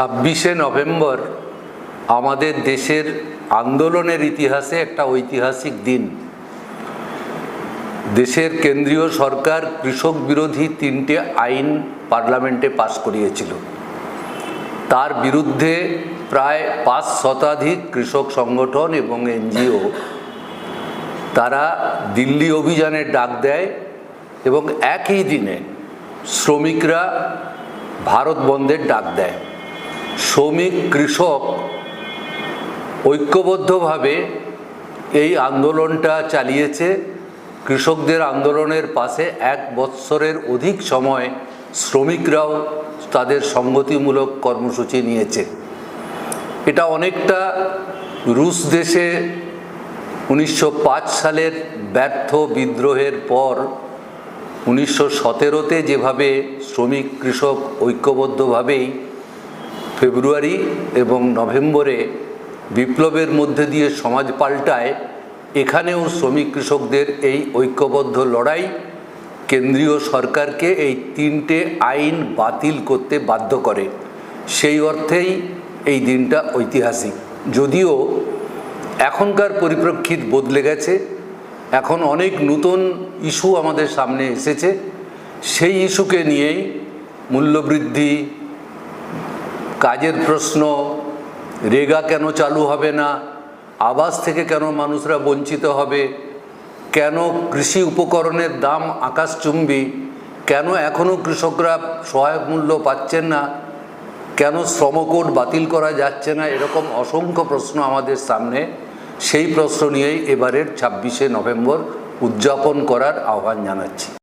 ছাব্বিশে নভেম্বর আমাদের দেশের আন্দোলনের ইতিহাসে একটা ঐতিহাসিক দিন। দেশের কেন্দ্রীয় সরকার কৃষক বিরোধী তিনটে আইন পার্লামেন্টে পাশ করিয়েছিল। তার বিরুদ্ধে প্রায় পাঁচ শতাধিক কৃষক সংগঠন এবং এনজিও তারা দিল্লি অভিযানের ডাক দেয় এবং একই দিনে শ্রমিকরা ভারত বন্ধের ডাক দেয়। শ্রমিক কৃষক ঐক্যবদ্ধভাবে এই আন্দোলনটা চালিয়েছে। কৃষকদের আন্দোলনের পাশে এক বৎসরের অধিক সময় শ্রমিকরাও তাদের সংগতিমূলক কর্মসূচি নিয়েছে। এটা অনেকটা রুশ দেশে উনিশশো পাঁচ সালের ব্যর্থ বিদ্রোহের পর উনিশশো সতেরোতে যেভাবে শ্রমিক কৃষক ঐক্যবদ্ধভাবেই ফেব্রুয়ারি এবং নভেম্বরে বিপ্লবের মধ্যে দিয়ে সমাজ পাল্টায়, এখানেও শ্রমিক কৃষকদের এই ঐক্যবদ্ধ লড়াই কেন্দ্রীয় সরকারকে এই তিনটে আইন বাতিল করতে বাধ্য করে। সেই অর্থেই এই দিনটা ঐতিহাসিক। যদিও এখনকার পরিপ্রেক্ষিত বদলে গেছে, এখন অনেক নতুন ইস্যু আমাদের সামনে এসেছে। সেই ইস্যুকে নিয়েই মূল্যবৃদ্ধি কাজের প্রশ্ন, রেগা কেন চালু হবে না, আবাস থেকে কেন মানুষরা বঞ্চিত হবে, কেন কৃষি উপকরণের দাম আকাশচুম্বী কেন এখনও কৃষকরা সহায়ক মূল্য পাচ্ছেন না, কেন শ্রমকোড বাতিল করা যাচ্ছে না, এরকম অসংখ্য প্রশ্ন আমাদের সামনে। সেই প্রশ্ন নিয়েই এবারের ছাব্বিশে নভেম্বর উদযাপন করার আহ্বান জানাচ্ছি।